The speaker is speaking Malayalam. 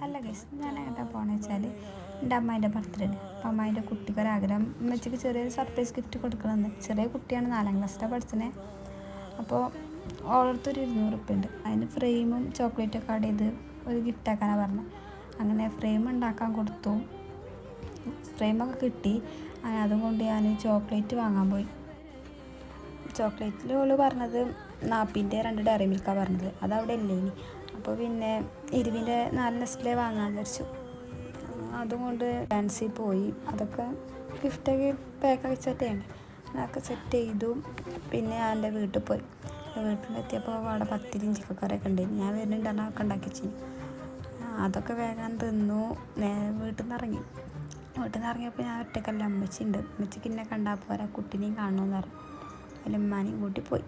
അല്ല ഗസ് ഞാൻ എങ്ങോട്ടാ പോണെന്ന് വെച്ചാൽ എന്റെ അമ്മായിന്റെ ബർത്ത്ഡേ അപ്പം അമ്മായിന്റെ കുട്ടിക്കൊരാഗ്രഹം. ഉമ്മച്ചിക്ക് ചെറിയൊരു സർപ്രൈസ് ഗിഫ്റ്റ് കൊടുക്കണമെന്ന് ചെറിയ കുട്ടിയാണ് നാലാം ക്ലാസ്സിലാണ് പഠിച്ചത് അപ്പോൾ ഒരു ഇരുന്നൂറ് ഉപ്പ് ഉണ്ട് അതിന് ഫ്രെയിമും ചോക്ലേറ്റൊക്കെ ആഡ് ചെയ്ത് ഒരു ഗിഫ്റ്റ് ആക്കാനാണ് പറഞ്ഞത് അങ്ങനെ ഫ്രെയിം ഉണ്ടാക്കാൻ കൊടുത്തു. ഫ്രെയിമൊക്കെ കിട്ടി. അതും കൊണ്ട് ഞാൻ ചോക്ലേറ്റ് വാങ്ങാൻ പോയി. ചോക്ലേറ്റിൽ ഓൾ പറഞ്ഞത് നാപ്പിന്റെ രണ്ട് ഡയറി മിൽക്കാണ് പറഞ്ഞത്. അതവിടെ ഇല്ലേ ഇനി? അപ്പോൾ പിന്നെ ഇരുവിന്റെ നാല് നെസ്റ്റിലെ വാങ്ങാൻ വിചാരിച്ചു. അതുകൊണ്ട് ഡാൻസിൽ പോയി. അതൊക്കെ ഗിഫ്റ്റൊക്കെ പാക്ക് അയച്ചിട്ടാണ് അതൊക്കെ സെറ്റ് ചെയ്തു. പിന്നെ ഞാൻ എന്റെ വീട്ടിൽ പോയി. വീട്ടിലെത്തിയപ്പോൾ അവിടെ പത്തിരി ചിക്കൻ കറിയൊക്കെ ഞാൻ വരുന്നുണ്ടെന്ന് ഒക്കെ ഉണ്ടാക്കി ചെയ്യും അതൊക്കെ വേഗം തിന്നു. നേരെ വീട്ടിൽ നിന്ന് ഇറങ്ങി. വീട്ടിൽ നിന്ന് ഇറങ്ങിയപ്പോൾ ഞാൻ ഒറ്റക്കല്ല അമ്മച്ചി ഉണ്ട് അമ്മച്ചിക്ക് എന്നെ കണ്ടാൽ പോരാ. കുട്ടീനെയും കാണണമെന്ന് പറഞ്ഞു. അതിൽ ഉമ്മാനെയും കൂട്ടി പോയി.